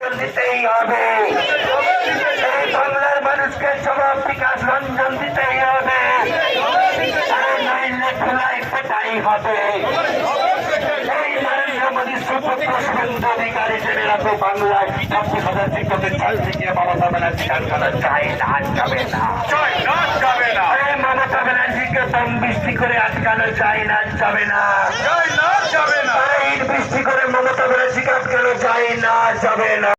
দিতেই হবে। এই বাংলার মানুষকে জবাব বিকাশ রঞ্জন দিতেই হবে। নইলে ধুলাই পেটাই হবে। এই নরেন্দ্র মোদী সুপুত্র শুভেন্দু অধিকারী জেনে রাখো বাংলায় ছাব্বিশ হাজার শিক্ষকের ছাল থেকে মমতা ব্যানার্জি চাই না যাবে না। মমতা ব্যানার্জিকে দম বৃষ্টি করে আটকানো যায় না যাবে না জয় না যাবে না আরে ইট বৃষ্টি করে মমতা ব্যানার্জিকে আটকানো যায় না, যাবে না।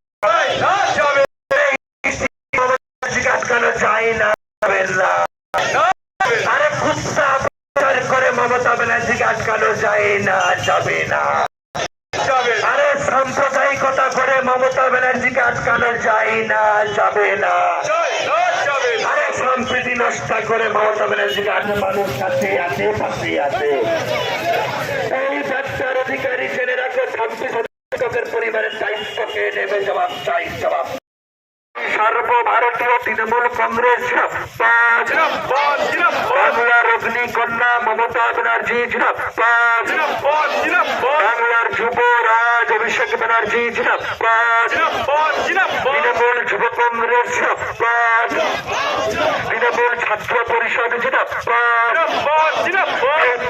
আটকানো যায় না, যাবে না। আরে করে মমতা ব্যানার্জিকে আটকানো যায় না, যাবে না। আরে সাম্প্রদায়িকতা করে মমতা আটকানো যায় না, যাবে না। আরে সম্প্রীতি নষ্ট করে মমতা ব্যানার্জিকে আটকে মানুষ কাছে আছে পাশে আছে। ডাক্তার অধিকারী জেনে রাখো ছাব্বিশ হাজার পরিবারের দায়িত্বকে নেবে জবাব চাই জবাব। সর্বভারতীয় তৃণমূল কংগ্রেস বাংলার অগ্নি কন্যা মমতা ব্যানার্জি বাংলার যুবরাজ অভিষেক ব্যানার্জি তৃণমূল যুব কংগ্রেস তৃণমূল ছাত্র পরিষদ জিনাপাদ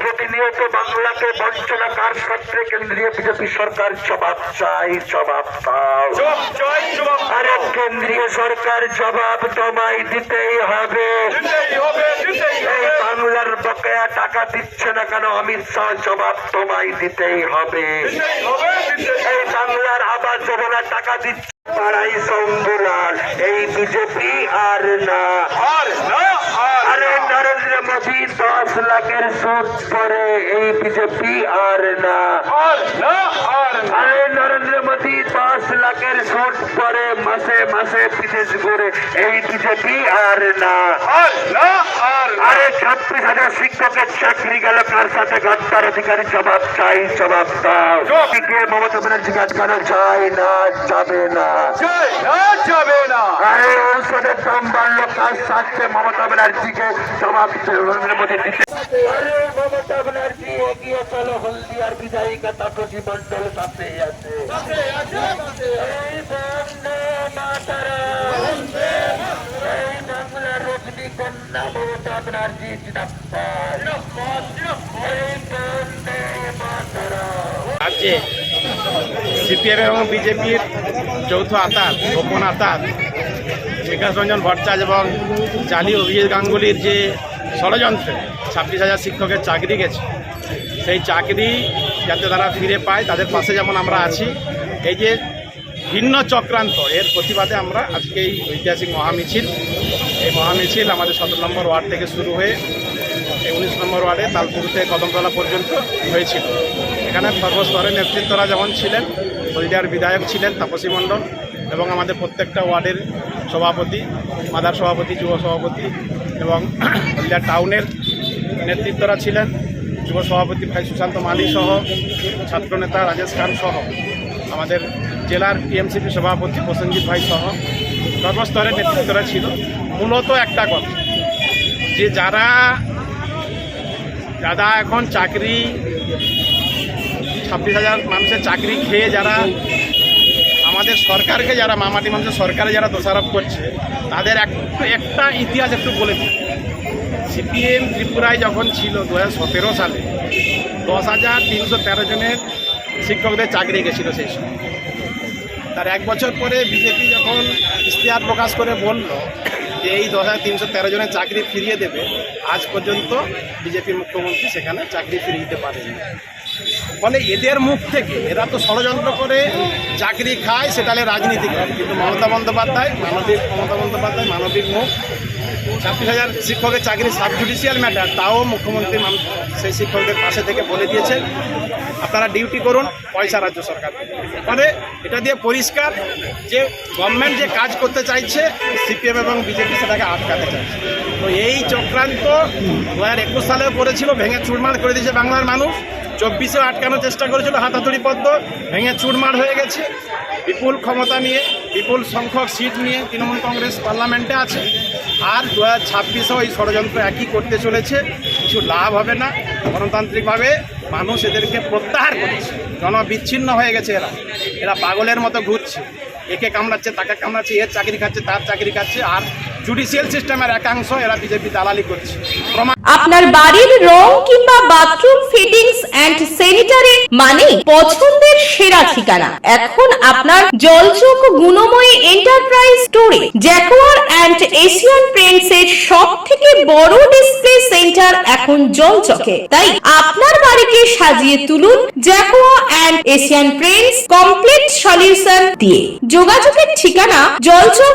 প্রতিনিয়ত বাংলাকে বঞ্চনা কার সত্ত্বে কেন্দ্রীয় বিজেপি সরকার জবাব চাই জবাব পাও আরে কেন্দ্রীয় সরকার জবাব তোমায় দিতেই হবে। এই বাংলার বকেয়া টাকা দিচ্ছে না কেন অমিত শাহ জবাব তোমায় দিতেই হবে। এই বাংলার আবাস যোজনার টাকা দিচ্ছে পাড়াই শম্ভুলাল এই বিজেপি আর না। আর না। মোদী দশ লাখের সুদ করে এই বিজেপি আর না। আর না আর লাখের সুদ করে মাসে মাসে বিদেশ ঘুরে এই বিজেপি আর না। আর ছাব্বিশ হাজার শিক্ষকের চাকরি গেল কার সাথে গদ্দার অধিকারী জবাব চাই জবাব দাও। মমতা ব্যানার্জিকে আটকানো যায় না যাবে না। যাবে না। আরে ঔষধের দাম বাড়লো কার সাথে মমতা ব্যানার্জিকে জবাব নরেন্দ্র মোদী দিতে মমতা ব্যানার্জি এগিয়ে চলো হলদিয়ার বিধায়িকা তাপসী মন্ডল সাথে আছে। মাতারাম। রাজ্যে সিপিএম এবং বিজেপির যৌথ আতাত, গোপন আতাত, বিকাশ রঞ্জন ভট্টাচার্য এবং জালি অভিজিৎ গাঙ্গুলির যে ষড়যন্ত্রে, ছাব্বিশ হাজার শিক্ষকের চাকরি গেছে সেই চাকরি যাতে তারা ফিরে পায়, তাদের পাশে যেমন আমরা আছি, এই যে ভিন্ন চক্রান্ত। এর প্রতিবাদে আমরা আজকে এই ঐতিহাসিক মহামিছিল। এই মহামিছিল আমাদের সতেরো নম্বর ওয়ার্ড থেকে শুরু হয়ে উনিশ নম্বর ওয়ার্ডে তালপুর থেকে কদমতলা পর্যন্ত হয়েছিল। এখানে সর্বস্তরের নেতৃত্বরা যেমন ছিলেন, হলদিয়ার বিধায়ক ছিলেন তাপসী মণ্ডল এবং আমাদের প্রত্যেকটা ওয়ার্ডের সভাপতি, মাদার সভাপতি, যুব সভাপতি এবং হলদিয়া টাউনের নেতৃত্বরা ছিলেন। যুব সভাপতি ভাই সুশান্ত মালি সহ ছাত্রনেতা রাজেশ খান সহ আমাদের জেলার টিএমসিপি সভাপতি প্রসেনজিৎ ভাই সহ সর্বস্তরের নেতৃত্বরা ছিল। মূলত একটা কথা, যে যারা যারা এখন চাকরি, ছাব্বিশ হাজার মানুষের চাকরি খেয়ে যারা আমাদের সরকারকে যারা, মামাটি মানুষের সরকারে যারা দোষারোপ করছে, তাদের একটু একটা ইতিহাস একটু বলে দিই। সিপিএম ত্রিপুরায় যখন ছিল দু সালে, দশ হাজার তিনশো তেরো জনের শিক্ষকদের চাকরি গেছিল সেই সময়। তার এক বছর পরে বিজেপি যখন ইশতেহার প্রকাশ করে বলল যে এই দশ হাজার তিনশো তেরো জনের চাকরি ফিরিয়ে দেবে, আজ পর্যন্ত বিজেপির মুখ্যমন্ত্রী সেখানে চাকরি ফিরিয়ে দিতে পারেনি ফলে এদের মুখ থেকে এরা তো ষড়যন্ত্র করে চাকরি খায়, সেটা রাজনীতি করে কিন্তু মমতা বন্দ্যোপাধ্যায় মানবিক মমতা বন্দ্যোপাধ্যায় মানবিক মুখ ছাব্বিশ হাজার শিক্ষকের চাকরি সাব জুডিশিয়াল ম্যাটার, তাও মুখ্যমন্ত্রী মান- সেই শিক্ষকদের পাশে থেকে বলে দিয়েছেন। আপনারা ডিউটি করুন, পয়সা রাজ্য সরকার। ফলে এটা দিয়ে পরিষ্কার যে গভর্নমেন্ট যে কাজ করতে চাইছে সিপিএম এবং বিজেপি সেটাকে আটকাতে চাইছে। তো এই চক্রান্ত দু হাজার একুশ সালেও করেছিল, ভেঙে চুরমার করে দিয়েছে বাংলার মানুষ। চব্বিশেও আটকানোর চেষ্টা করেছিল হাতাতুড়ি পদ্ম, ভেঙে চুরমার হয়ে গেছে। বিপুল ক্ষমতা নিয়ে, বিপুল সংখ্যক সিট নিয়ে তৃণমূল কংগ্রেস পার্লামেন্টে আছে। আর দু হাজার ছাব্বিশেও এই ষড়যন্ত্র একই করতে চলেছে, কিছু লাভ হবে না। গণতান্ত্রিকভাবে মানুষ এদেরকে প্রত্যাহার করছে। জনবিচ্ছিন্ন হয়ে গেছে এরা। এরা পাগলের মতো ঘুরছে। একে কামড়াচ্ছে, তাকে কামড়াচ্ছে, এর চাকরি খাচ্ছে, তার চাকরি খাচ্ছে, আর জুডিশিয়াল সিস্টেমের একাংশ এরা বিজেপি দালালি করছে। প্রমাণ আপনার বাড়ির রং কিংবা বাথরুম ফিটিংস এন্ড স্যানিটারি মানে পছন্দের সেরা ঠিকানা। এখন আপনার জলচোখ গুণময়ী এন্টারপ্রাইজ স্টোরে জ্যাকোয়ার এন্ড এশিয়ান পেন্টস এর সব থেকে বড় ডিসপ্লে সেন্টার এখন জলচকে। তাই আপনার বাড়িকে সাজিয়ে তুলুন Jaquar and Asian paints complete solution দিয়ে। যোগাযোগের ঠিকানা জলচক